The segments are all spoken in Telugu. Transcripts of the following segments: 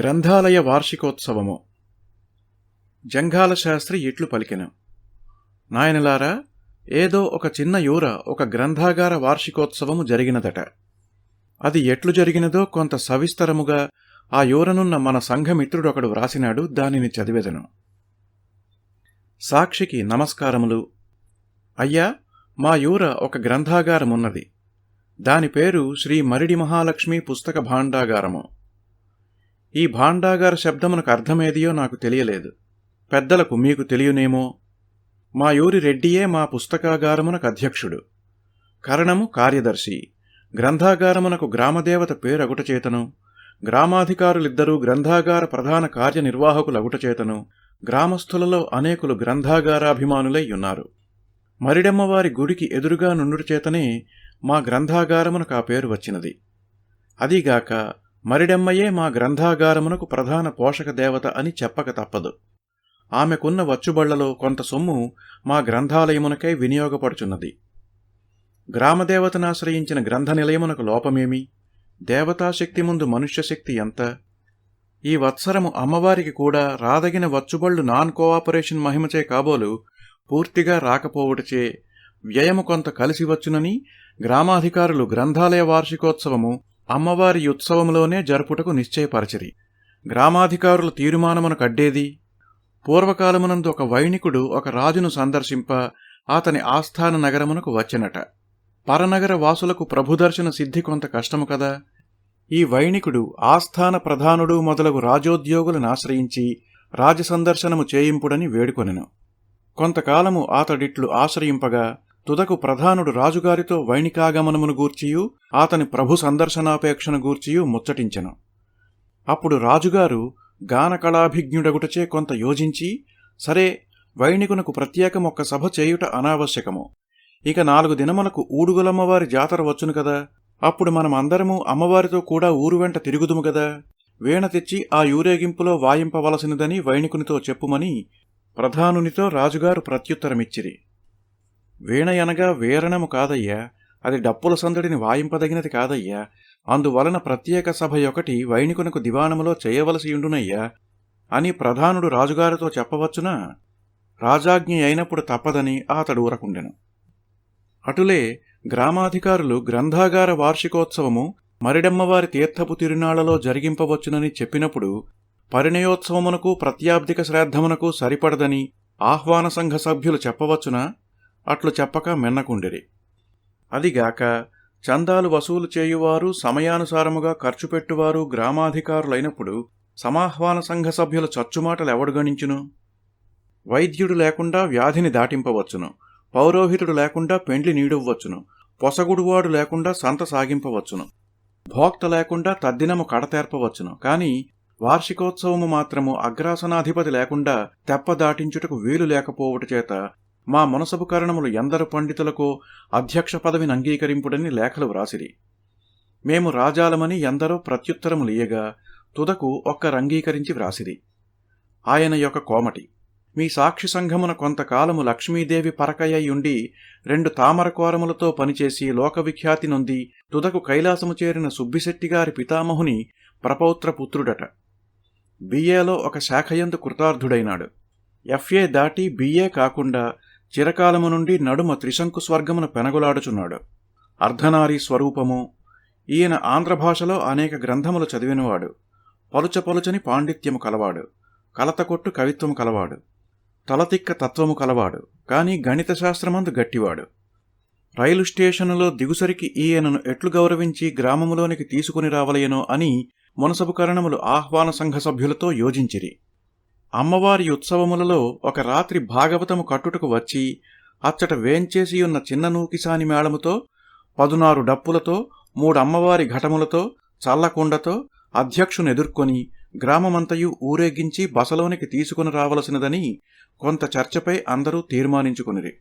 గ్రంథాలయ వార్షికోత్సవము. జంఘాల శాస్త్రి ఇట్లు పలికెను. నాయనలారా ఏదో ఒక చిన్న యూర ఒక గ్రంథాగార వార్షికోత్సవము జరిగినదట. అది ఎట్లు జరిగినదో కొంత సవిస్తరముగా ఆ యూరనున్న మన సంఘమిత్రుడొకడు వ్రాసినాడు దానిని చదివెదను. సాక్షికి నమస్కారములు. అయ్యా మా యూర ఒక గ్రంథాగారమున్నది. దాని పేరు శ్రీ మరిడి మహాలక్ష్మి పుస్తక భాండాగారము. ఈ భాండాగార శబ్దమునకు అర్థమేదియో నాకు తెలియలేదు. పెద్దలకు మీకు తెలియనేమో? మా యూరి రెడ్డియే మా పుస్తకాగారమునకు అధ్యక్షుడు. కరణము కార్యదర్శి. గ్రంథాగారమునకు గ్రామదేవత పేరగుటచేతను గ్రామాధికారులిద్దరూ గ్రంథాగార ప్రధాన కార్యనిర్వాహకులగుటచేతను గ్రామస్థులలో అనేకులు గ్రంథాగారాభిమానులై ఉన్నారు. మరిడమ్మవారి గుడికి ఎదురుగా నుండుట చేతనే మా గ్రంథాగారమునకు ఆ పేరు వచ్చినది. అదీగాక మరిడెమ్మయే మా గ్రంథాగారమునకు ప్రధాన పోషక దేవత అని చెప్పక తప్పదు. ఆమెకున్న వచ్చుబళ్ళలో కొంత సొమ్ము మా గ్రంథాలయమునకై వినియోగపడుచున్నది. గ్రామదేవతనాశ్రయించిన గ్రంథ నిలయమునకు లోపమేమి? దేవతాశక్తి ముందు మనుష్యశక్తి ఎంత? ఈ వత్సరము అమ్మవారికి కూడా రాదగిన వచ్చుబళ్ళు నాన్ కోఆపరేషన్ మహిమచే కాబోలు పూర్తిగా రాకపోవుటచే వ్యయము కొంత కలిసి వచ్చునని గ్రామాధికారులు గ్రంథాలయ వార్షికోత్సవము అమ్మవారి ఉత్సవంలోనే జరుపుటకు నిశ్చయపరచిరి. గ్రామాధికారుల తీర్మానమును కడ్డేది పూర్వకాలమునందు ఒక వైణికుడు ఒక రాజును సందర్శింప అతని ఆస్థాన నగరమునకు వచ్చినట. పరనగర వాసులకు ప్రభుదర్శన సిద్ధి కొంత కష్టము కదా. ఈ వైణికుడు ఆస్థాన ప్రధానుడు మొదలగు రాజోద్యోగులను ఆశ్రయించి రాజసందర్శనము చేయింపుడని వేడుకొనెను. కొంతకాలము అతడిట్లు ఆశ్రయింపగా తుదకు ప్రధానుడు రాజుగారితో వైణికాగమనమును గూర్చియు ఆతని ప్రభు సందర్శనాపేక్షను గూర్చియు ముచ్చటించెను. అప్పుడు రాజుగారు గానకళాభిజ్ఞుడగుటచే కొంత యోజించి సరే వైణికునకు ప్రత్యేకం ఒక్క సభ చేయుట అనావశ్యకము. ఇక నాలుగు దినములకు ఊడుగులమ్మవారి జాతర వచ్చును కదా అప్పుడు మనం అందరము అమ్మవారితో కూడా ఊరు వెంట తిరుగుదుము గదా వీణ తెచ్చి ఆ యూరేగింపులో వాయింపవలసినదని వైణికునితో చెప్పుమని ప్రధానునితో రాజుగారు ప్రత్యుత్తరమిచ్చిరి. వీణ అనగా వీరణము కాదయ్యా అది డప్పుల సందడిని వాయింపదగినది కాదయ్యా. అందువలన ప్రత్యేక సభ ఒకటి వైణికునకు దివాణములో చేయవలసియుండునయ్యా అని ప్రధానుడు రాజుగారితో చెప్పవచ్చునా? రాజాజ్ఞ అయినప్పుడు తప్పదని అతడు ఊరకుండెను. అటులే గ్రామాధికారులు గ్రంథాగార వార్షికోత్సవము మరిడమ్మవారి తీర్థపు తిరునాళ్ళలో జరిగింపవచ్చునని చెప్పినప్పుడు పరిణయోత్సవమునకు ప్రత్యాబ్దిక శ్రాద్ధమునకు సరిపడదని ఆహ్వాన సంఘ సభ్యులు చెప్పవచ్చునా? అట్లు చెప్పక మిన్నకుండిరి. అదిగాక చందాలు వసూలు చేయువారు సమయానుసారముగా ఖర్చు పెట్టువారు గ్రామాధికారులైనప్పుడు సమాహ్వాన సంఘ సభ్యుల చచ్చుమాటలు ఎవడుగణించును వైద్యుడు లేకుండా వ్యాధిని దాటింపవచ్చును పౌరోహితుడు లేకుండా పెండ్లి నీడవ్వచ్చును పొసగుడువాడు లేకుండా సంత సాగింపవచ్చును భోక్త లేకుండా తద్దినము కడతేర్పవచ్చును. కాని వార్షికోత్సవము మాత్రము అగ్రాసనాధిపతి లేకుండా తెప్ప దాటించుటకు వీలు లేకపోవుట చేత మా మనసపు కరణములు ఎందరు పండితులకో అధ్యక్ష పదవిని అంగీకరింపుడని లేఖలు వ్రాసిరి. మేము రాజాలమని ఎందరో ప్రత్యుత్తరములియగా తుదకు ఒక్కరంగీకరించి వ్రాసిరి. ఆయన యొక్క కోమటి. మీ సాక్షి సంఘమున కొంతకాలము లక్ష్మీదేవి పరకయ్యుండి రెండు తామరకోరములతో పనిచేసి లోకవిఖ్యాతి నొంది తుదకు కైలాసము చేరిన సుబ్బిశెట్టిగారి పితామహుని ప్రపౌత్ర పుత్రుడట బిఏలో ఒక శాఖయందు కృతార్థుడైనాడు. ఎఫ్ఏ దాటి బిఏ కాకుండా చిరకాలము నుండి నడుమ త్రిశంకు స్వర్గమును పెనగులాడుచున్నాడు. అర్ధనారీ స్వరూపము. ఈయన ఆంధ్రభాషలో అనేక గ్రంథములు చదివినవాడు. పలుచ పలుచని పాండిత్యము కలవాడు. కలతకొట్టు కవిత్వము కలవాడు. తలతిక్క తత్వము కలవాడు. కాని గణిత శాస్త్రమందు గట్టివాడు. రైలు స్టేషనులో దిగుసరికి ఈయనను ఎట్లు గౌరవించి గ్రామములోనికి తీసుకుని రావలయనో అని మునసబు కరణములు ఆహ్వాన సంఘ సభ్యులతో యోజించిరి. అమ్మవారి ఉత్సవములలో ఒక రాత్రి భాగవతము కట్టుటకు వచ్చి అచ్చట వేంచేసియున్న చిన్న నూకిసాని మేళముతో పదునారు డప్పులతో మూడు అమ్మవారి ఘటములతో చల్లకుండతో అధ్యక్షునెదుర్కొని గ్రామమంతయు ఊరేగించి బసలోనికి తీసుకుని రావలసినదని కొంత చర్చపై అందరూ తీర్మానించుకునిరి.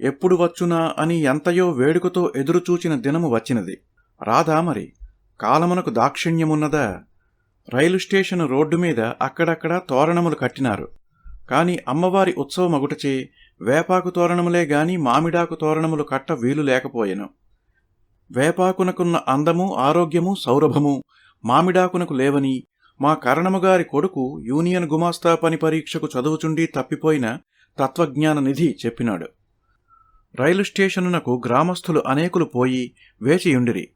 ఎప్పుడు వచ్చునా అని ఎంతయో వేడుకతో ఎదురుచూచిన దినము వచ్చినది. రాదా మరి కాలమునకు దాక్షిణ్యమున్నదా? రైలు స్టేషన్ రోడ్డు మీద అక్కడక్కడ తోరణములు కట్టినారు. కాని అమ్మవారి ఉత్సవమగుటచే వేపాకు తోరణములే గాని మామిడాకు తోరణములు కట్ట వీలు లేకపోయెను. వేపాకునకున్న అందము ఆరోగ్యము సౌరభము మామిడాకునకు లేవని మా కరణముగారి కొడుకు యూనియన్ గుమాస్తా పని పరీక్షకు చదువుచుండి తప్పిపోయిన తత్వజ్ఞాన నిధి చెప్పినాడు. రైలు స్టేషనునకు గ్రామస్థులు అనేకులు పోయి వేచియుండిరి.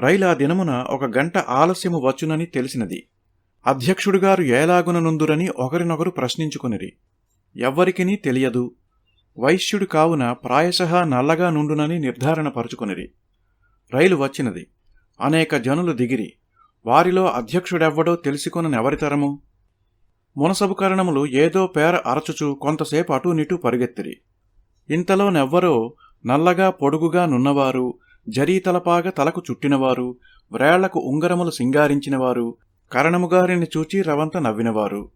రైలు ఆ దినమున ఒక గంట ఆలస్యము వచ్చునని తెలిసినది. అధ్యక్షుడుగారు ఏలాగుననుందురని ఒకరినొకరు ప్రశ్నించుకునిరి. ఎవ్వరికినీ తెలియదు. వైశ్యుడు కావున ప్రాయశః నల్లగా నుండునని నిర్ధారణ పరుచుకునిరి. రైలు వచ్చినది. అనేక జనులు దిగిరి. వారిలో అధ్యక్షుడెవ్వడో తెలుసుకొననెవరితరము మునసబు కరణములు ఏదో పేర అరచుచు కొంతసేపు అటూ నిటూ పరుగెత్తిరి. ఇంతలోనెవ్వరో నల్లగా పొడుగుగా నున్నవారు జరీతలపాగా తలకు చుట్టినవారు వ్రేళ్ళకు ఉంగరములు సింగారించినవారు కరణముగారిని చూచి రవంత నవ్వినవారు.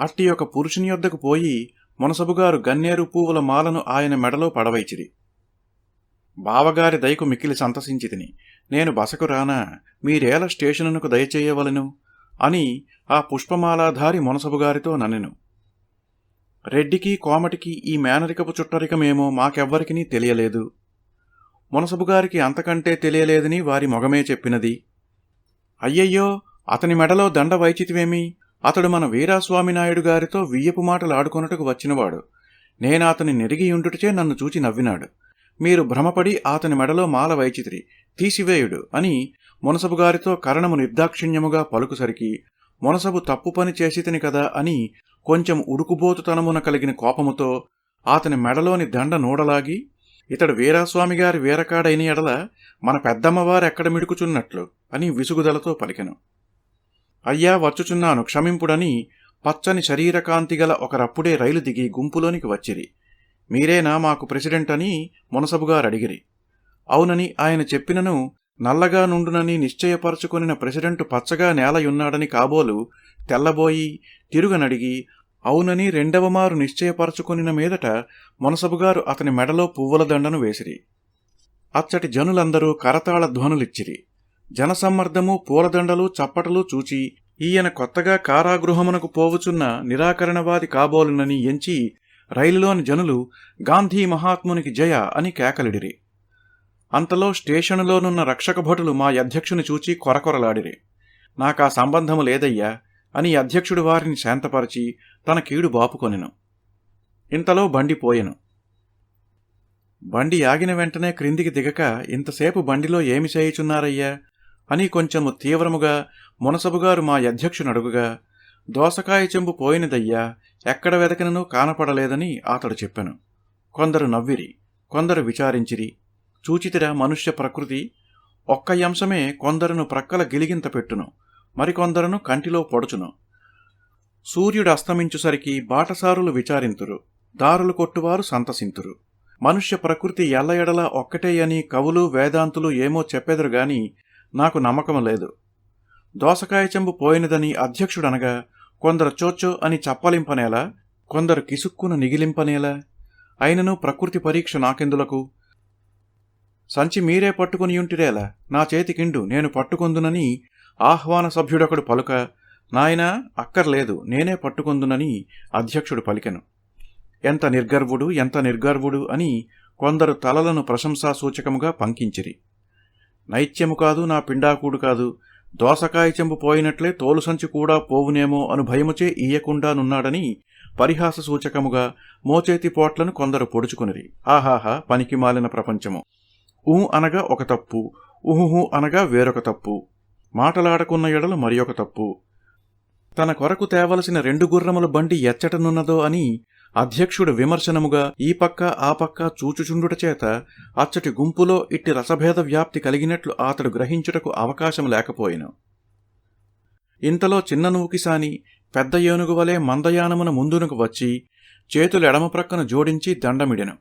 అట్టి ఒక పురుషుని యొద్దకు పోయి మునసబుగారు గన్నేరు పువ్వుల మాలను ఆయన మెడలో పడవైచిరి. బావగారి దయకు మిక్కిలి సంతసించితిని. నేను బసకు రానా మీరేల స్టేషనునకు దయచేయవలను? అని ఆ పుష్పమాలాధారి మునసబుగారితో నన్నెను. రెడ్డికి కోమటికి ఈ మేనరికపు చుట్టరికమేమో మాకెవ్వరికీ తెలియలేదు. మునసబుగారికి అంతకంటే తెలియలేదని వారి మొగమే చెప్పినది. అయ్యయ్యో అతని మెడలో దండ వైచితివేమి అతడు మన వీరాస్వామి నాయుడు గారితో వియ్యపు మాటలు ఆడుకొనుటకు వచ్చినవాడు. నేను అతని నెరిగియుండుటచే నన్ను చూచి నవ్వినాడు. మీరు భ్రమపడి అతని మెడలో మాల వైచితిరి తీసివేయుడు అని మునసబు గారితో కరణము నిర్దాక్షిణ్యముగా పలుకుసరికి మునసబు తప్పు పని చేసితిని కదా అని కొంచెం ఉడుకుబోతుతనమున కలిగిన కోపముతో అతని మెడలోని దండ నూడలాగి ఇతడు వీరాస్వామి గారి వీరకాడైన ఎడల మన పెద్దమ్మవారెక్కడ మిడుకుచున్నట్లు అని విసుగుదలతో పలికెను. అయ్యా వచ్చుచున్నాను క్షమింపుడని పచ్చని శరీరకాంతి గల ఒకరప్పుడే రైలు దిగి గుంపులోనికి వచ్చిరి. మీరేనా మాకు ప్రెసిడెంట్ అని మునసబుగారు అడిగిరి అవునని ఆయన చెప్పినను నల్లగా నుండునని నిశ్చయపరచుకొనిన ప్రెసిడెంట్ పచ్చగా నేలయున్నాడని కాబోలు తెల్లబోయి తిరుగనడిగి అవునని రెండవమారు నిశ్చయపరచుకొనిన మీదట మునసబుగారు అతని మెడలో పువ్వుల దండను వేసిరి. అచ్చటి జనులందరూ కరతాళ ధ్వనులిచ్చిరి. జనసమ్మర్దము పూలదండలు చప్పటలు చూచి ఈయన కొత్తగా కారాగృహమునకు పోవుచున్న నిరాకరణవాది కాబోలునని ఎంచి రైలులోని జనులు గాంధీ మహాత్మునికి జయ అని కేకలిడిరి. అంతలో స్టేషనులోనున్న రక్షక భటులు మా అధ్యక్షుని చూచి కొరకొరలాడిరి. నాకా సంబంధము లేదయ్యా. అని అధ్యక్షుడు వారిని శాంతపరిచి తన కీడు బాపుకొనెను. ఇంతలో బండి పోయెను. బండి ఆగిన వెంటనే క్రిందికి దిగక ఇంతసేపు బండిలో ఏమి చేయుచున్నారయ్యా? అని కొంచెము తీవ్రముగా మునసబుగారు మా అధ్యక్షునడుగుగా దోసకాయ చెంబు పోయినదయ్యా ఎక్కడ వెతకినను కానపడలేదని అతడు చెప్పెను. కొందరు నవ్విరి కొందరు విచారించిరి చూచితిరా మనుష్య ప్రకృతి ఒక్క అంశమే కొందరును ప్రక్కల గిలిగింత పెట్టును. మరికొందరును కంటిలో పొడుచును. సూర్యుడు అస్తమించుసరికి బాటసారులు విచారింతురు. దారులు కొట్టువారు సంతసింతురు. మనుష్య ప్రకృతి ఎల్లఎడల ఒక్కటే అని కవులు వేదాంతులు ఏమో చెప్పెదరు గాని నాకు నమ్మకం లేదు. దోసకాయ చెంబు పోయినదని అధ్యక్షుడనగా కొందరు చోచో అని చప్పలింపనేలా కొందరు కిసుక్కును నిగిలింపనేలా అయినను ప్రకృతి పరీక్ష నాకెందులకు? సంచి మీరే పట్టుకునియుంటిరేలా నా చేతికిండు నేను పట్టుకొందునని ఆహ్వాన సభ్యుడొకడు పలుక నాయనా అక్కర్లేదు నేనే పట్టుకుందునని అధ్యక్షుడు పలికెను. ఎంత నిర్గర్వుడు ఎంత నిర్గర్వుడు అని కొందరు తలలను ప్రశంసా సూచకముగా పంకించిరి. నైత్యము కాదు నా పిండాకుడు కాదు దోసకాయ చెంబు పోయినట్లే తోలు సంచి కూడా పోవునేమో అను భయముచే ఇయ్యకుండానున్నాడని పరిహాస సూచకముగా మోచేతి పోట్లను కొందరు పొడుచుకునిరి. ఆహాహా పనికి మాలిన ప్రపంచము. ఊ అనగా ఒక తప్పు ఊహు అనగా వేరొక తప్పు. మాటలాడకున్న ఎడలు మరియొక తప్పు. తన కొరకు తేవలసిన రెండు గుర్రముల బండి ఎచ్చటనున్నదో అని అధ్యక్షుడు విమర్శనముగా ఈ పక్క ఆ పక్క చూచుచుండుట చేత అచ్చటి గుంపులో ఇట్టి రసభేద వ్యాప్తి కలిగినట్లు అతడు గ్రహించుటకు అవకాశం లేకపోయెను. ఇంతలో చిన్న నూకిసాని పెద్ద ఏనుగు వలె మందయానమున ముందునకు వచ్చి చేతులు ఎడమ ప్రక్కన జోడించి దండమిడెను.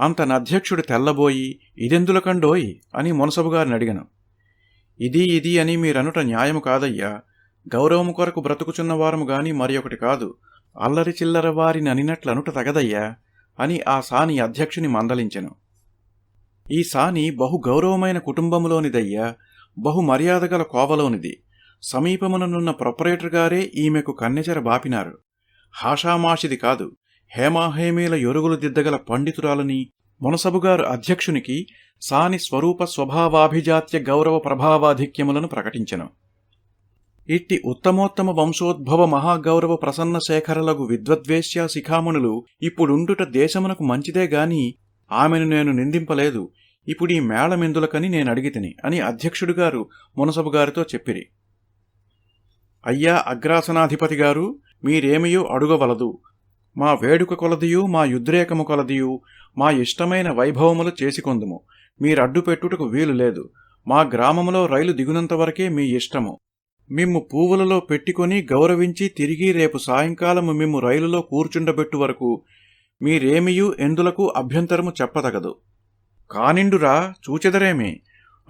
అంత నధ్యక్షుడు తెల్లబోయి ఇదెందులకండోయ్? అని మునసబుగారిని అడిగను. ఇది ఇది అని మీరనుట న్యాయము కాదయ్యా. గౌరవము కొరకు బ్రతుకుచున్నవారము గాని మరి ఒకటి కాదు. అల్లరి చిల్లర వారిని అనినట్లనుట తగదయ్యా అని ఆ సాని అధ్యక్షుని మందలించెను. ఈ సాని బహు గౌరవమైన కుటుంబములోనిదయ్యా బహు మర్యాదగల కోవలోనిది. సమీపముననున్న ప్రొపరేటర్ గారే ఈమెకు కన్నెచెర బాపినారు. హాషామాషిది కాదు హేమాహేమీల యొరుగులు దిద్దగల పండితురాలని మునసబుగారు అధ్యక్షునికి సాని స్వరూప స్వభావాభిజాత్య గౌరవ ప్రభావాధిక్యములను ప్రకటించెను. ఇట్టి ఉత్తమోత్తమ వంశోద్భవ మహాగౌరవ ప్రసన్న శేఖరలగు విద్వద్వేష్యా శిఖామణులు ఇప్పుడుండుట దేశమునకు మంచిదే గాని ఆమెను నేను నిందింపలేదు. ఇప్పుడు ఈ మేళమెందులకని నేను అడిగితిని అని అధ్యక్షుడు గారు చెప్పిరి. అయ్యా అగ్రాసనాధిపతి గారు మీరేమియో అడుగవలదు. మా వేడుక కొలదియు మా యుద్రేకము కొలదియు మా ఇష్టమైన వైభవములు చేసుకొందుము. మీరడ్డు పెట్టుటకు వీలు లేదు. మా గ్రామములో రైలు దిగునంత వరకే మీ ఇష్టము. మిమ్ము పువ్వులలో పెట్టుకొని గౌరవించి తిరిగి రేపు సాయంకాలము మిమ్ము రైలులో కూర్చుండబెట్టు వరకు మీరేమియూ ఎందులకు అభ్యంతరము చెప్పదగదు. కానిండురా చూచెదరేమి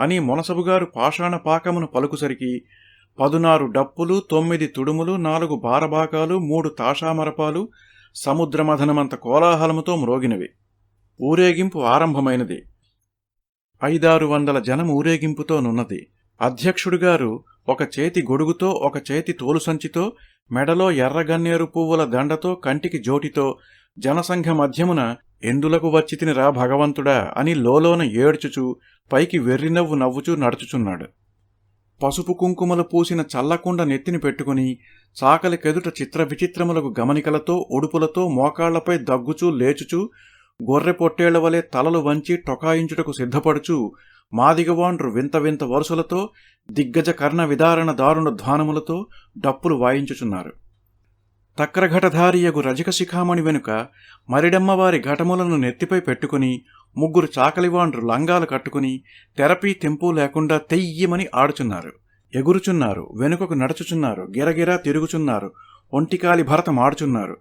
అని మునసబుగారు పాషాణ పాకమును పలుకుసరికి పదునారు డప్పులు తొమ్మిది తుడుములు నాలుగు బారబాకాలు మూడు తాషామరపాలు సముద్రమథనమంత కోలాహలముతో మ్రోగినవి. ఊరేగింపు ఆరంభమైనది. ఐదారు వందల జనం ఊరేగింపుతో నున్నది అధ్యక్షుడుగారు ఒక చేతి గొడుగుతో ఒక చేతి తోలుసంచితో మెడలో ఎర్రగన్నేరు పువ్వుల దండతో కంటికి జోటితో జనసంఘ మధ్యమున ఎందులకు వచ్చితిని రా భగవంతుడా అని లోలోన ఏడ్చుచూ పైకి వెర్రినవ్వు నవ్వుచూ నడుచుచున్నాడు. పసుపు కుంకుమలు పూసిన చల్లకుండ నెత్తిని పెట్టుకుని చాకలికెదుట చిత్ర విచిత్రములకు గమనికలతో ఉడుపులతో మోకాళ్ళపై దగ్గుచూ లేచుచూ గొర్రె పొట్టేళ్ళ వలె తలలు వంచి టొకాయించుటకు సిద్ధపడుచు మాదిగవాండ్రు వింత వింత వరుసలతో దిగ్గజ కర్ణ విదారణ దారుణ ధ్వానములతో డప్పులు వాయించుచున్నారు. తక్రఘటధారియగు రజక శిఖామణి వెనుక మరిడమ్మవారి ఘటములను నెత్తిపై పెట్టుకుని ముగ్గురు చాకలివాండ్రు లంగాలు కట్టుకుని తెరపీ తెంపు లేకుండా తెయ్యమని ఆడుచున్నారు. ఎగురుచున్నారు వెనుకకు నడుచుచున్నారు గిరగిరా తిరుగుచున్నారు ఒంటికాలి భరతం ఆడుచున్నారు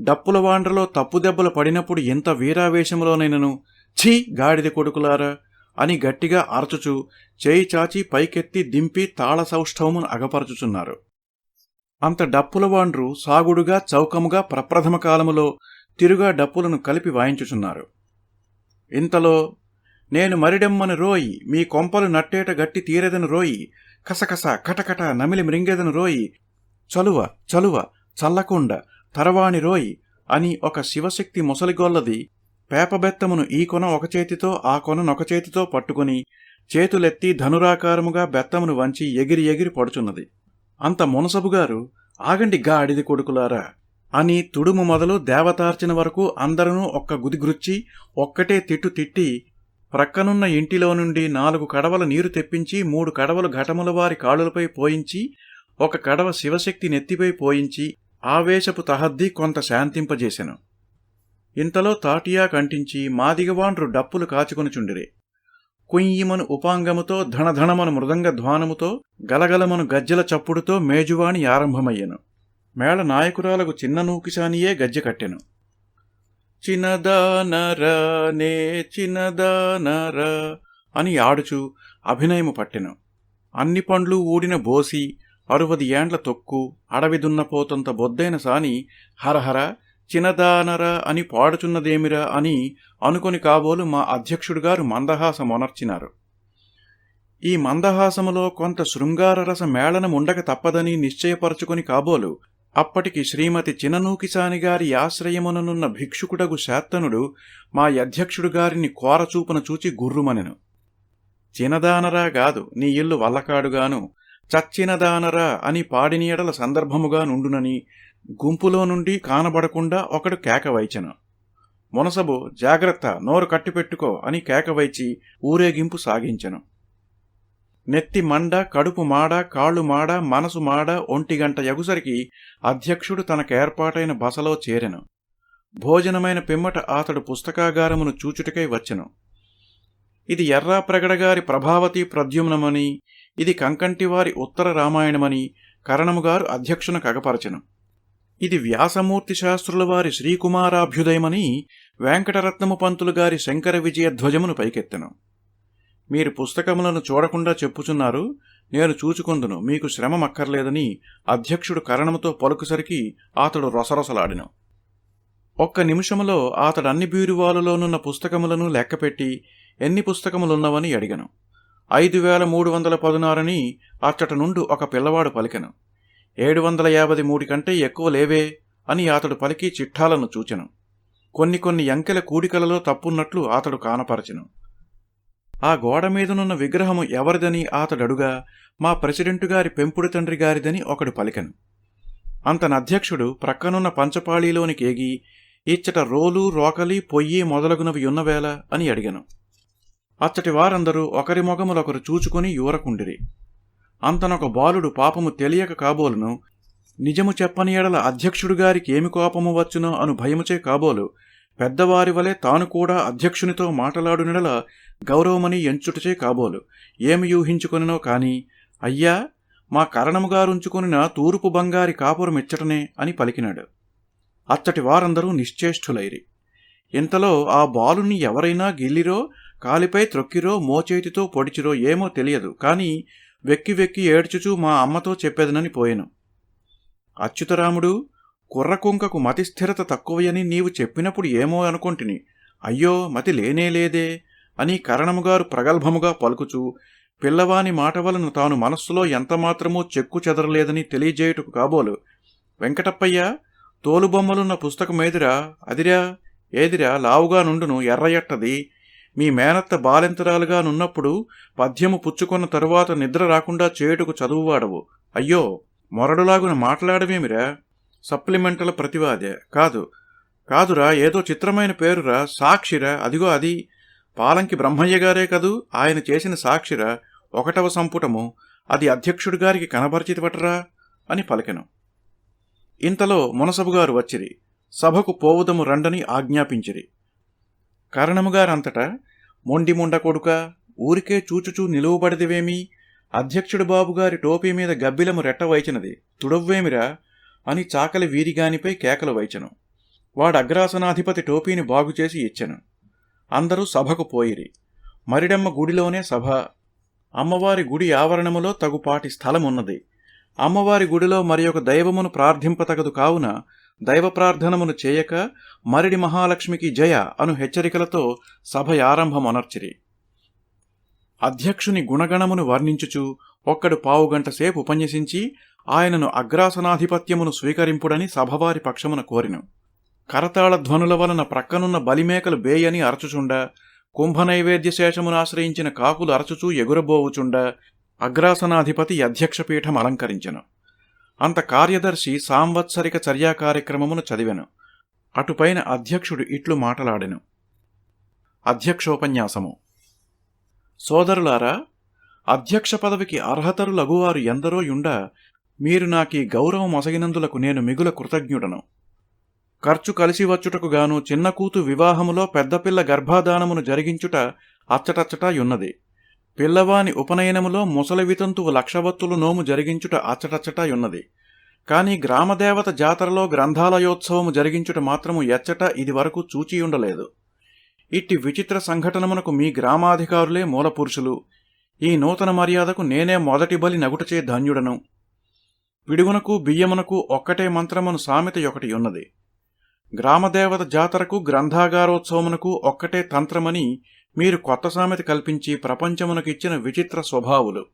డప్పుల వాండ్రలో తప్పుదెబ్బలు పడినప్పుడు ఎంత వీరావేశంలోనైనను ఛీ గాడిద కొడుకులారా! అని గట్టిగా అరచుచు చేయి చాచి పైకెత్తి దింపి తాళ సౌష్ఠవమును అగపరచుచున్నారు. అంత డప్పులవాండ్రు సాగుడుగా చౌకముగా ప్రప్రథమ కాలములో తిరుగా డప్పులను కలిపి వాయించుచున్నారు. ఇంతలో నేను మరిడెమ్మను రోయి మీ కొంపలు నట్టేట గట్టి తీరెదను రోయి కసకస కటకట నమిలి మృంగేదను రోయి చలువ చలువ చల్లకుండ తరవాణి రోయ్ అని ఒక శివశక్తి ముసలిగొల్లది పేపబెత్తమును ఈ కొన ఒక చేతితో ఆ కొననొక చేతితో పట్టుకుని చేతులెత్తి ధనురాకారముగా బెత్తమును వంచి ఎగిరి ఎగిరి పడుచున్నది. అంత మునసబుగారు ఆగండి గాడిది కొడుకులారా అని తుడుము మొదలు దేవతార్చన వరకు అందరూ ఒక్క గుదిగుచ్చి ఒక్కటే తిట్టు తిట్టి ప్రక్కనున్న ఇంటిలో నుండి నాలుగు కడవల నీరు తెప్పించి మూడు కడవలు ఘటముల వారి కాళ్ళులపై పోయించి ఒక కడవ శివశక్తి నెత్తిపై పోయించి ఆవేశపు తహద్ది కొంత శాంతింపజేసెను. ఇంతలో తాటియా కంటించి మాదిగవాండ్రు డప్పులు కాచుకొనుచుండిరే కుయ్యిమను ఉపాంగముతో ధనధనమను మృదంగ ధ్వానముతో గలగలమను గజ్జల చప్పుడుతో మేజువాణి ఆరంభమయ్యెను. మేళ నాయకురాలకు చిన్న నూకిశానియే గజ్జె కట్టెను. చిన్నదానరా నే చిన్నదానరా అని ఆడుచు అభినయము పట్టెను. అన్ని పండ్లు ఊడిన బోసి అరువది ఏండ్ల తొక్కు అడవిదున్నపోతంత బొద్దైన సాని హరహర చిన్నదానరా అని పాడుచున్నదేమిరా అని అనుకొని కాబోలు మా అధ్యక్షుడుగారు మందహాసమొనర్చినారు ఈ మందహాసములో కొంత శృంగారరస మేళనముండక తప్పదని నిశ్చయపరచుకొని కాబోలు అప్పటికి శ్రీమతి చిననూకిసాని గారి ఆశ్రయముననున్న భిక్షుకుడగు శాత్తనుడు మా అధ్యక్షుడు గారిని కోరచూపున చూచి గుర్రుమనెను. చినదానరా కాదు నీ ఇల్లు వల్లకాడుగాను చచ్చినదానరా అని పాడిని ఎడల సందర్భముగా నుండునని గుంపులో నుండి కానబడకుండా ఒకడు కేకవైచెను మునసబు జాగ్రత్త నోరు కట్టిపెట్టుకో అని కేకవైచి ఊరేగింపు సాగించెను. నెత్తి మండ కడుపు మాడ కాళ్ళు మాడ మనసు మాడ ఒంటిగంట ఎగుసరికి అధ్యక్షుడు తనకేర్పాటైన బసలో చేరెను. భోజనమైన పిమ్మట అతడు పుస్తకాగారమును చూచుటకై వచ్చెను. ఇది ఎర్రాప్రగడగారి ప్రభావతి ప్రద్యుమ్నమని ఇది కంకంటివారి ఉత్తర రామాయణమని కరణముగారు అధ్యక్షున కగపరచను. ఇది వ్యాసమూర్తి శాస్త్రుల వారి శ్రీకుమారాభ్యుదయమని వెంకటరత్నము పంతులు గారి శంకర విజయ ధ్వజమును పైకెత్తెను. మీరు పుస్తకములను చూడకుండా చెప్పుచున్నారు నేను చూచుకొందును మీకు శ్రమమక్కర్లేదని అధ్యక్షుడు కరణముతో పలుకుసరికి అతడు రొసరొసలాడిను. ఒక్క నిమిషములో అతడు అన్ని బీరువాలులోనున్న పుస్తకములను లెక్కపెట్టి ఎన్ని పుస్తకములున్నవని అడిగను. ఐదు వేల మూడు వందల పదునారని అచ్చట నుండి ఒక పిల్లవాడు పలికెను. ఏడు వందల యాభై మూడు కంటే ఎక్కువ లేవే అని అతడు పలికి చిట్టాలను చూచెను. కొన్ని కొన్ని అంకెల కూడికలలో తప్పున్నట్లు అతడు కానపరచెను. ఆ గోడ మీదనున్న విగ్రహము ఎవరిదని అతడడుగా మా ప్రెసిడెంటు గారి పెంపుడు తండ్రి గారిదని ఒకడు పలికెను. అంతనధ్యక్షుడు ప్రక్కనున్న పంచపాళీలోనికి ఏగి ఇచ్చట రోలు రోకలి పొయ్యి మొదలగునవి ఉన్నవేళ అని అడిగాను. అచ్చటి వారందరూ ఒకరి మొగములొకరు చూచుకుని యూరకుండిరి అంతనొక బాలుడు పాపము తెలియక కాబోలును నిజము చెప్పని ఎడల అధ్యక్షుడు గారికి ఏమి కోపము వచ్చునో అను భయముచే కాబోలు పెద్దవారి వలె తాను కూడా అధ్యక్షునితో మాట్లాడునెడల గౌరవమని ఎంచుటచే కాబోలు. ఏమి యూహించుకొనినో కాని అయ్యా మా కరణముగారుంచుకొనిన తూర్పు బంగారి కాపురమిచ్చటనే అని పలికినాడు. అచ్చటి వారందరూ నిశ్చేష్ఠులైరి ఇంతలో ఆ బాలుని ఎవరైనా గిల్లిరో కాలిపై త్రొక్కిరో మోచేతితో పొడిచిరో ఏమో తెలియదు కాని వెక్కి వెక్కి ఏడ్చుచూ మా అమ్మతో చెప్పేదనని పోయాను. అచ్యుతరాముడు కుర్రకుంకకు మతి స్థిరత తక్కువయని నీవు చెప్పినప్పుడు ఏమో అనుకొంటిని. అయ్యో మతి లేనేలేదే అని కరణముగారు ప్రగల్భముగా పలుకుచూ పిల్లవాని మాట వలను తాను మనస్సులో ఎంతమాత్రమూ చెక్కు చెదరలేదని తెలియజేయుటకు కాబోలు. వెంకటప్పయ్య తోలుబొమ్మలున్న పుస్తకమేదిరా అదిరా ఏదిరా? లావుగా నుండును ఎర్రయట్టది. మీ మేనత్త బాలింతరాలుగానున్నప్పుడు పద్యము పుచ్చుకొన్న తరువాత నిద్ర రాకుండా చేయుటకు చదువువాడవు. అయ్యో మొరడులాగున మాట్లాడవేమిరా? సప్లిమెంటల ప్రతివాదే. కాదు కాదురా ఏదో చిత్రమైన పేరురా. సాక్షిరా అదిగో అది. పాలంకి బ్రహ్మయ్య గారే కదూ ఆయన చేసిన సాక్షిరా. ఒకటవ సంపుటము. అది అధ్యక్షుడి గారికి కనబరిచితివటరా? అని పలికెను. ఇంతలో మునసబుగారు వచ్చిరి. సభకు పోవుదము రండని ఆజ్ఞాపించిరి. కారణముగారంతటా మొండి ముండ కొడుక ఊరికే చూచుచూ నిలువబడిదివేమి? అధ్యక్షుడు బాబుగారి టోపీ మీద గబ్బిలము రెట్టవైచినది తుడవ్వేమిరా? అని చాకలి వీరిగానిపై కేకలు వైచెను. వాడగ్రాసనాధిపతి టోపీని బాగుచేసి ఇచ్చెను. అందరూ సభకు పోయిరి. మరిడమ్మ గుడిలోనే సభ. అమ్మవారి గుడి ఆవరణములో తగుపాటి స్థలమున్నది. అమ్మవారి గుడిలో మరి ఒక దైవమును ప్రార్థింపతగదు కావున దైవ ప్రార్థనమును చేయక మరిడి మహాలక్ష్మికి జయ అను హెచ్చరికలతో సభ ఆరంభమొనర్చిరి అధ్యక్షుని గుణగణమును వర్ణించుచు ఒక్కడు పావుగంట సేపు ఉపన్యసించి ఆయనను అగ్రాసనాధిపత్యమును స్వీకరింపుడని సభవారి పక్షమున కోరిను. కరతాళ ధ్వనుల వలన ప్రక్కనున్న బలిమేకలు బేయని అరచుచుండ కుంభనైవేద్య శేషమును ఆశ్రయించిన కాకులు అరచుచూ ఎగురబోవుచుండ అగ్రాసనాధిపతి అధ్యక్షపీఠం అలంకరించెను. అంత కార్యదర్శి సాంవత్సరిక చర్యా కార్యక్రమమును చదివెను. అటుపైన అధ్యక్షుడు ఇట్లు మాటలాడెను. అధ్యక్షోపన్యాసము. సోదరులారా అధ్యక్ష పదవికి అర్హతరు లఘువారు ఎందరో యుండ మీరు నాకీ గౌరవం అసగినందులకు నేను మిగుల కృతజ్ఞుడను. ఖర్చు కలిసి వచ్చుటకు గాను చిన్న కూతు వివాహములో పెద్దపిల్ల గర్భాధానమును జరిగించుట అచ్చటచ్చటా యున్నది. పిల్లవాని ఉపనయనములో ముసలి వితంతువు లక్షవత్తులు నోము జరిగించుట అచ్చటచ్చటయున్నది. కాని గ్రామదేవత జాతరలో గ్రంథాలయోత్సవము జరిగించుట మాత్రము ఎచ్చట ఇది వరకు చూచియుండలేదు. ఇట్టి విచిత్ర సంఘటనమునకు మీ గ్రామాధికారులే మూలపురుషులు. ఈ నూతన మర్యాదకు నేనే మొదటి బలి నగుటచే ధన్యుడను. విడుగునకు బియ్యమునకు ఒక్కటే మంత్రమును సామెత ఒకటి ఉన్నది గ్రామదేవత జాతరకు గ్రంథాగారోత్సవమునకు ఒక్కటే తంత్రమని మీరు కొత్త సామెత కల్పించి ప్రపంచమునకిచ్చిన విచిత్ర స్వభావులు.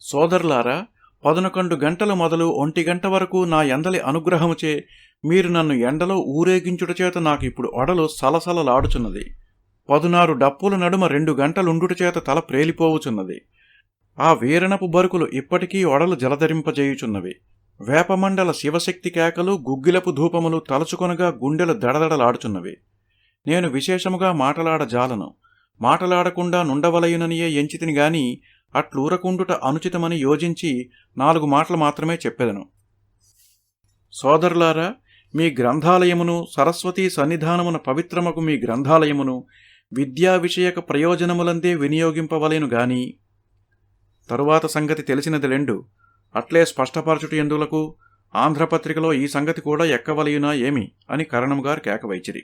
సోదరులారా పదనకొండు గంటలు మొదలు ఒంటి గంట వరకు నా ఎందలి అనుగ్రహముచే మీరు నన్ను ఎండలో ఊరేగించుట చేత నాకు ఇప్పుడు ఒడలు సలసలలాడుచున్నది. పదునారు డప్పుల నడుమ రెండు గంటలుండుట చేత తల ప్రేలిపోవుచున్నది. ఆ వీరణపు బరుకులు ఇప్పటికీ ఒడలు జలధరింపజేయుచున్నవి. వేపమండల శివశక్తి కేకలు గుగ్గిలపు ధూపములు తలచుకొనగా గుండెలు దడదడలాడుచున్నవి. నేను విశేషముగా మాటలాడజాలను. మాటలాడకుండా నుండవలయుననియే ఎంచితిని గాని అట్లూరకుండుట అనుచితమని యోజించి నాలుగు మాటలు మాత్రమే చెప్పెదను. సోదరులారా మీ గ్రంథాలయమును సరస్వతీ సన్నిధానమున పవిత్రమకు మీ గ్రంథాలయమును విద్యా విషయక ప్రయోజనములందే వినియోగింపవలేను గాని తరువాత సంగతి తెలిసినది రెండు అట్లే స్పష్టపరచుట ఎందులకు ఆంధ్రపత్రికలో ఈ సంగతి కూడా ఎక్కవలయునా ఏమి అని కరణముగారు కేకవైచిరి.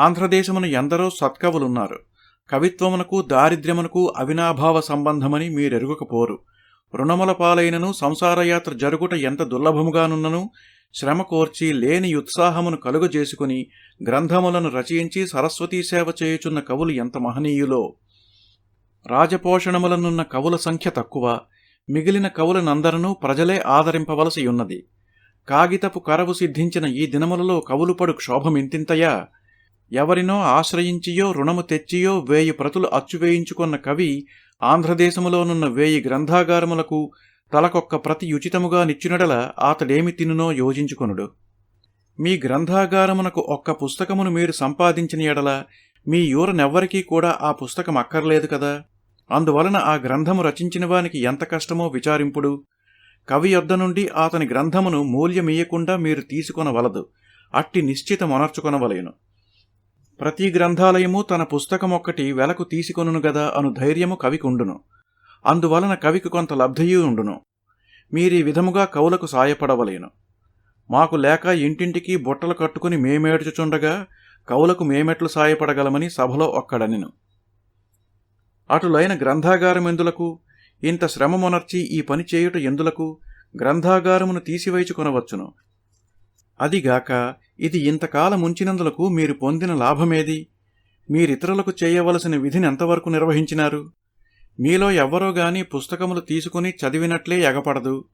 ఆంధ్రదేశమును ఎందరో సత్కవులున్నారు. కవిత్వమునకు దారిద్ర్యమునకు అవినాభావ సంబంధమని మీరెరుగుకపోరు. రుణముల పాలైనను సంసారయాత్ర జరుగుట ఎంత దుర్లభముగానున్నను శ్రమ కోర్చి లేని ఉత్సాహమును కలుగజేసుకుని గ్రంథములను రచయించి సరస్వతీ సేవ చేయుచున్న కవులు ఎంత మహనీయులో! రాజపోషణములనున్న కవుల సంఖ్య తక్కువ మిగిలిన కవులనందరనూ ప్రజలే ఆదరింపవలసి ఉన్నది కాగితపు కరవు సిద్ధించిన ఈ దినములలో కవులు పడు క్షోభమింతింతయా? ఎవరినో ఆశ్రయించియో రుణము తెచ్చియో వేయి ప్రతులు అచ్చువేయించుకున్న కవి ఆంధ్రదేశములోనున్న వేయి గ్రంథాగారములకు తలకొక్క ప్రతి ఉచితముగా నిచ్చునడల అతడేమి తినునో యోజించుకొనుడు. మీ గ్రంథాగారమునకు ఒక్క పుస్తకమును మీరు సంపాదించిన ఎడల మీ యూరనెవ్వరికీ కూడా ఆ పుస్తకం అక్కర్లేదు కదా? అందువలన ఆ గ్రంథము రచించిన వానికి ఎంత కష్టమో విచారింపుడు. కవి యొద్ద నుండి అతని గ్రంథమును మూల్యమీయకుండా మీరు తీసుకొనవలదు. అట్టి నిశ్చితమొనర్చుకొనవలేను. ప్రతి గ్రంథాలయము తన పుస్తకమొక్కటి వెలకు తీసుకొనును గదా అను ధైర్యము కవికుండును. అందువలన కవికి కొంత లబ్ధియూ ఉండును. మీరీ విధముగా కవులకు సాయపడవలేను. మాకు లేక ఇంటింటికి బుట్టలు కట్టుకుని మేమేడ్చుచుండగా కవులకు మేమెట్లు సాయపడగలమని సభలో ఒక్కడనిను. అటులైన గ్రంథాగారమెందులకు ఇంత శ్రమమునర్చి ఈ పని చేయుట ఎందులకు గ్రంథాగారమును తీసివైచుకొనవచ్చును. అదిగాక ఇది ఇంతకాలం ఉంచినందులకు మీరు పొందిన లాభమేది? మీరితరులకు చేయవలసిన విధిని ఎంతవరకు నిర్వహించినారు? మీలో ఎవ్వరో గాని పుస్తకములు తీసుకుని చదివినట్లే ఎగపడదు.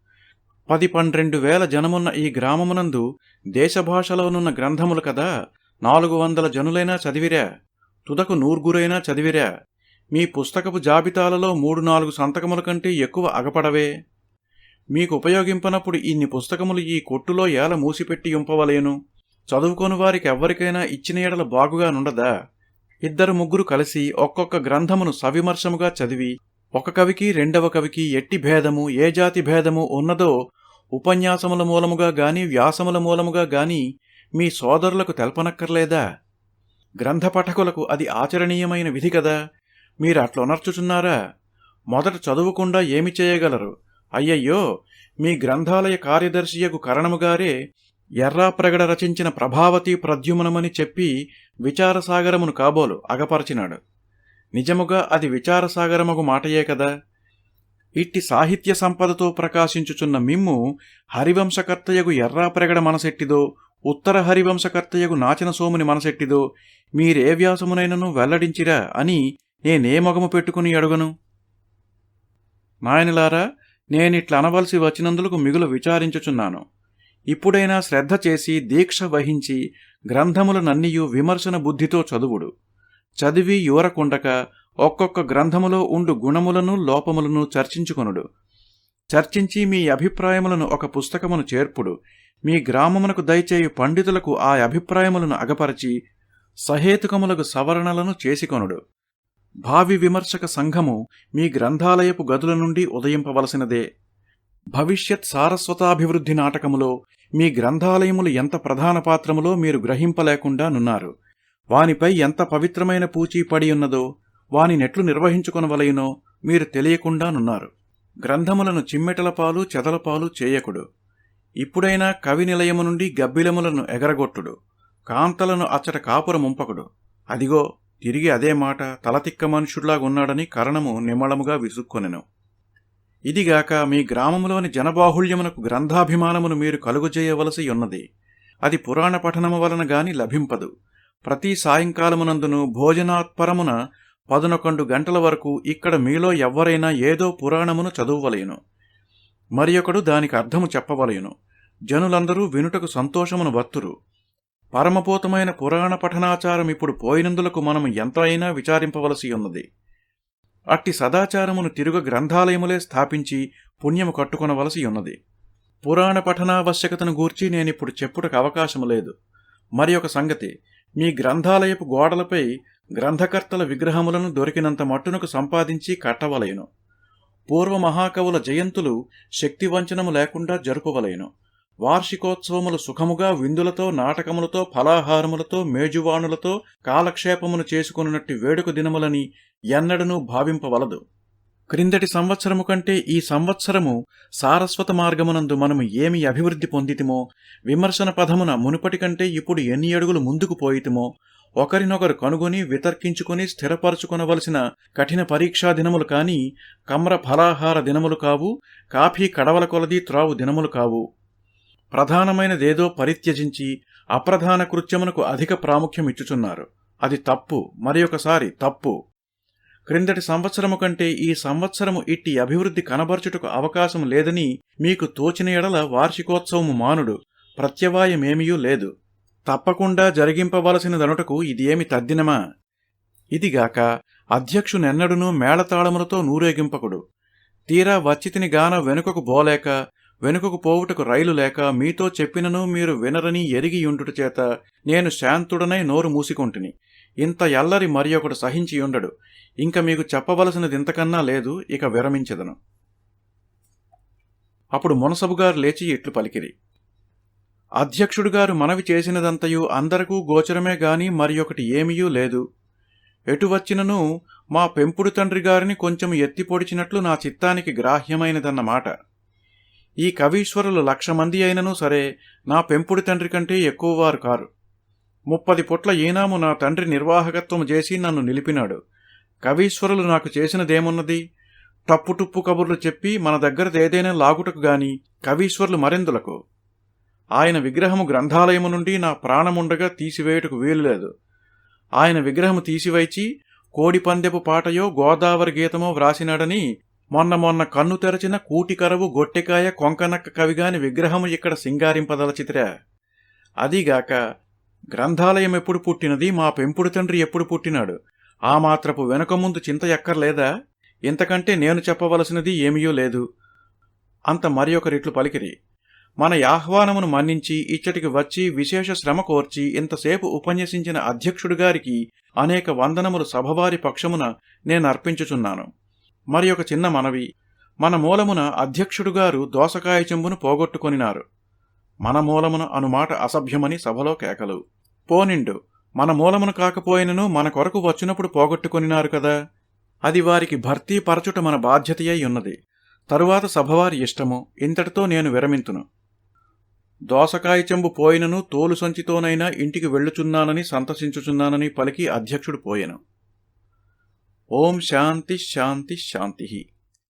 పది పన్నెండు వేల జనమున్న ఈ గ్రామమునందు దేశభాషలోనున్న గ్రంథములు కదా? నాలుగు వందల జనులైనా చదివిరా? తుదకు నూర్గురైనా చదివిరా? మీ పుస్తకపు జాబితాలలో మూడు నాలుగు సంతకముల కంటే ఎక్కువ అగపడవే? మీకు ఉపయోగింపనప్పుడు ఇన్ని పుస్తకములు ఈ కొట్టులో ఎలా మూసిపెట్టి ఉంపవలేను చదువుకోని వారికి ఎవ్వరికైనా ఇచ్చిన ఎడల బాగుగా నుండదా ఇద్దరు ముగ్గురు కలిసి ఒక్కొక్క గ్రంథమును సవిమర్శముగా చదివి ఒక కవికి రెండవ కవికి ఎట్టి భేదము ఏ జాతి భేదము ఉన్నదో ఉపన్యాసముల మూలముగా గాని వ్యాసముల మూలముగా గాని మీ సోదరులకు తెల్పనక్కర్లేదా? గ్రంథ పఠకులకు అది ఆచరణీయమైన విధి కదా? మీరు అట్లొనర్చుచున్నారా మొదట చదువుకుండా ఏమి చేయగలరు? అయ్యయ్యో మీ గ్రంథాలయ కార్యదర్శియకు కరణముగారే ఎర్రాప్రగడ రచించిన ప్రభావతి ప్రద్యుమనమని చెప్పి విచారసాగరమును కాబోలు అగపరచినాడు. నిజముగా అది విచారసాగరమగు మాటయే కదా? ఇట్టి సాహిత్య సంపదతో ప్రకాశించుచున్న మిమ్ము హరివంశకర్తయగు ఎర్రాప్రగడ మనసెట్టిదో ఉత్తర హరివంశకర్తయగు నాచన సోముని మనసెట్టిదో మీరే వ్యాసమునైనను వెల్లడించిరా అని నేనే మొగము పెట్టుకుని అడుగను? నాయనలారా నేనిట్ల అనవలసి వచ్చినందులకు మిగులు విచారించుచున్నాను. ఇప్పుడైనా శ్రద్ధ చేసి దీక్ష వహించి గ్రంథములనన్నియు విమర్శన బుద్ధితో చదువుడు. చదివి యూరకుండక ఒక్కొక్క గ్రంథములో ఉండు గుణములను లోపములను చర్చించుకొనుడు. చర్చించి మీ అభిప్రాయములను ఒక పుస్తకమును చేర్పుడు. మీ గ్రామమునకు దయచేయు పండితులకు ఆ అభిప్రాయములను అగపరచి సహేతుకములకు సవరణలను చేసికొనుడు. భావి విమర్శక సంఘము మీ గ్రంథాలయపు గదుల నుండి ఉదయింపవలసినదే. భవిష్యత్ సారస్వతాభివృద్ధి నాటకములో మీ గ్రంథాలయములు ఎంత ప్రధాన పాత్రములో మీరు గ్రహింపలేకుండా నున్నారు? వానిపై ఎంత పవిత్రమైన పూచీ పడి ఉన్నదో వాని నెట్లు నిర్వహించుకొనవలయునో మీరు తెలియకుండా నున్నారు. గ్రంథములను చిమ్మెటలపాలు చెదలపాలు చేయకుడు. ఇప్పుడైనా కవి నిలయము నుండి గబ్బిలములను ఎగరగొట్టుడు. కాంతలను అచ్చట కాపురముంపకుడు అదిగో తిరిగి అదే మాట తలతిక్క మనుషుల్లాగున్నాడని కరణము నిమ్మళముగా విసుక్కొనెను. ఇదిగాక మీ గ్రామములోని జనబాహుళ్యమునకు గ్రంథాభిమానమును మీరు కలుగుజేయవలసి ఉన్నది. అది పురాణ పఠనము వలన గాని లభింపదు. ప్రతి సాయంకాలమునందును భోజనాత్పరమున పదునొకండు గంటల వరకు ఇక్కడ మీలో ఎవ్వరైనా ఏదో పురాణమును చదువలేను మరి ఒకడు దానికి అర్థము చెప్పవలేను. జనులందరూ వినుటకు సంతోషమును వత్తురు. పరమపోతమైన పురాణ పఠనాచారం ఇప్పుడు పోయినందులకు మనం ఎంత అయినా విచారింపవలసి ఉన్నది. అట్టి సదాచారమును తిరుగ గ్రంథాలయములే స్థాపించి పుణ్యము కట్టుకొనవలసి ఉన్నది. పురాణ పఠనావశ్యకతను గూర్చి నేనిప్పుడు చెప్పుటకు అవకాశము లేదు. మరి ఒక సంగతి మీ గ్రంథాలయపు గోడలపై గ్రంథకర్తల విగ్రహములను దొరికినంత మట్టునకు సంపాదించి కట్టవలయను పూర్వ మహాకవుల జయంతులు శక్తివంచనము లేకుండా జరుపవలయను వార్షికోత్సవములు సుఖముగా విందులతో నాటకములతో ఫలాహారములతో మేజువాణులతో కాలక్షేపమును చేసుకున్నట్టు వేడుక దినములని ఎన్నడనూ భావింపవలదు. క్రిందటి సంవత్సరము కంటే ఈ సంవత్సరము సారస్వత మార్గమునందు మనము ఏమి అభివృద్ధి పొందితిమో విమర్శన పదమున మునుపటి కంటే ఇప్పుడు ఎన్ని అడుగులు ముందుకు పోయితిమో ఒకరినొకరు కనుగొని వితర్కించుకుని స్థిరపరచుకొనవలసిన కఠిన పరీక్షా దినములు కాని కమ్ర ఫలాహార దినములు కావు కాఫీ కడవల కొలది త్రావు దినములు కావు. ప్రధానమైనదేదో పరిత్యజించి అప్రధాన కృత్యమునకు అధిక ప్రాముఖ్యం ఇచ్చుచున్నారు అది తప్పు మరి ఒకసారి తప్పు. క్రిందటి సంవత్సరము కంటే ఈ సంవత్సరము ఇట్టి అభివృద్ధి కనబరచుటకు అవకాశం లేదని మీకు తోచిన ఎడల వార్షికోత్సవము మానుడు. ప్రత్యవాయమేమీయూ లేదు. తప్పకుండా జరిగింపవలసినదనుటకు ఇదేమి తద్దినమా? ఇదిగాక అధ్యక్షునెన్నడునూ మేళతాళములతో నూరేగింపకుడు. తీరా వచ్చితిని గాన వెనుకకు బోలేక వెనుకకు పోవుటకు రైలు లేక మీతో చెప్పినను మీరు వినరని ఎరిగియుండుట చేత నేను శాంతుడనై నోరు మూసికొంటిని. ఇంత ఎల్లరి మరి ఒకడు సహించియుండడు ఇంక మీకు చెప్పవలసినది ఇంతకన్నా లేదు ఇక విరమించెదను. అప్పుడు మునసబుగారు లేచి ఇట్లు పలికిరి. అధ్యక్షుడుగారు మనవి చేసినదంతయు అందరకూ గోచరమే గాని మరి ఒకటి ఏమీయూ లేదు. ఎటువచ్చినను మా పెంపుడు తండ్రి గారిని కొంచెం ఎత్తి పొడిచినట్లు నా చిత్తానికి గ్రాహ్యమైనదన్నమాట. ఈ కవీశ్వరులు లక్ష మంది అయినను సరే నా పెంపుడు తండ్రి కంటే ఎక్కువ వారు కారు. ముప్పది పుట్ల ఈనాము నా తండ్రి నిర్వాహకత్వం చేసి నన్ను నిలిపినాడు. కవీశ్వరులు నాకు చేసినదేమున్నది? టప్పుటుప్పు కబుర్లు చెప్పి మన దగ్గరదేదైనా లాగుటకు గాని కవీశ్వరులు మరెందులకు? ఆయన విగ్రహము గ్రంథాలయము నుండి నా ప్రాణముండగా తీసివేయుటకు వీలులేదు ఆయన విగ్రహము తీసివైచి కోడిపందెపు పాటయో గోదావరి గీతమో వ్రాసినాడని మొన్న మొన్న కన్ను తెరచిన కూటికరవు గొట్టెకాయ కొంకనక్క కవిగాని విగ్రహము ఇక్కడ సింగారింపదలచితిరా. అదీగాక గ్రంథాలయం ఎప్పుడు పుట్టినది మా పెంపుడు తండ్రి ఎప్పుడు పుట్టినాడు? ఆ మాత్రపు వెనకముందు చింత ఎక్కర్లేదా? ఇంతకంటే నేను చెప్పవలసినది ఏమీయో లేదు. అంత మరి ఒకరిట్లు పలికిరి. మన ఆహ్వానమును మన్నించి ఇచ్చటికి వచ్చి విశేష శ్రమ కోర్చి ఇంతసేపు ఉపన్యసించిన అధ్యక్షుడు గారికి అనేక వందనములు సభవారి పక్షమున నేను అర్పించుచున్నాను. మరి ఒక చిన్న మనవి. మన మూలమున అధ్యక్షుడుగారు దోసకాయ చెంబును పోగొట్టుకొనినారు. మన మూలమున అనుమాట అసభ్యమని సభలో కేకలు. పోనిండు. మన మూలమును కాకపోయినను మన కొరకు వచ్చినప్పుడు పోగొట్టుకొనినారు కదా. అది వారికి భర్తీ పరచుట మన బాధ్యతయై ఉన్నది. తరువాత సభవారి ఇష్టము. ఇంతటితో నేను విరమింతును. దోసకాయ చెంబు పోయినను తోలు సంచితోనైనా ఇంటికి వెళ్ళుచున్నానని సంతసించుచున్నానని పలికి అధ్యక్షుడు పోయెను. ఓం శాంతి శాంతి శాంతి.